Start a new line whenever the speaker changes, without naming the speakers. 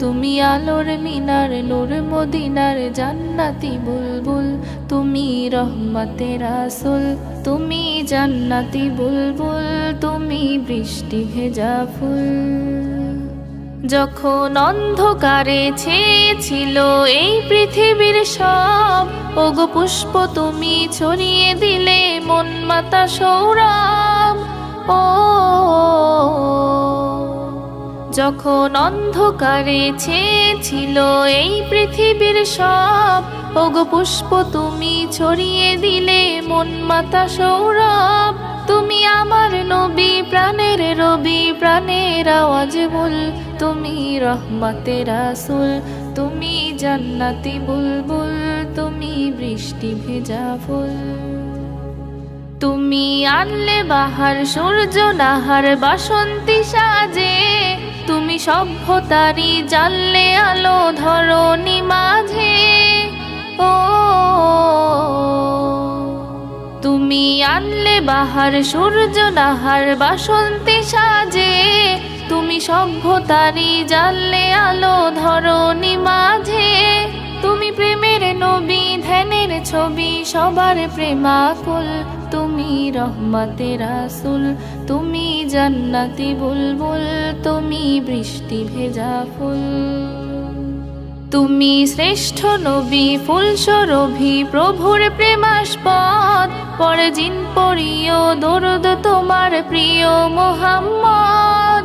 তুমি আলোর মিনার, নূর মদিনার জান্নাতি বুলবুল। তুমি রহমতে রাসুল তুমি জান্নাতি বুলবুল। তুমি বৃষ্টি ভেজা ফুল। যখন অন্ধকারে ছেয়েছিল এই পৃথিবীর সব, ওগো পুষ্প তুমি ছড়িয়ে দিলে মন মাতা সৌরভ। ও যখন অন্ধকারে ছেয়েছিল এই পৃথিবীর সব, ওগো পুষ্প তুমি ছড়িয়ে দিলে মন মাতা সৌরভ। তুমি আমার নবী, প্রাণের রবি, প্রাণের আওয়াজ বল তুমি রহমতে আসুল তুমি জান্নাতি বুলবুল, তুমি বৃষ্টি ভেজা ফুল। তুমি আনলে বাহার, সূর্য নাহার, বাসন্তী সাজে। সভ্যতারি জানলে আলো ধরনি মাঝে। ও, তুমি আনলে বাহার, সূর্য নাহার, বাসন্তী সাজে। তুমি সভ্যতারি জানলে আলো ধরনি ছবি সবার প্রেমাকুল, তুমি রহমতে রাসুল, তুমি জান্নাতি বুলবুল, তুমি বৃষ্টি ভেজা ফুল। তুমি শ্রেষ্ঠ নবী ফুল সরভি প্রভুর প্রেমাস্পদ পর জিন পরিয় দরদ তোমার প্রিয় মোহাম্মদ।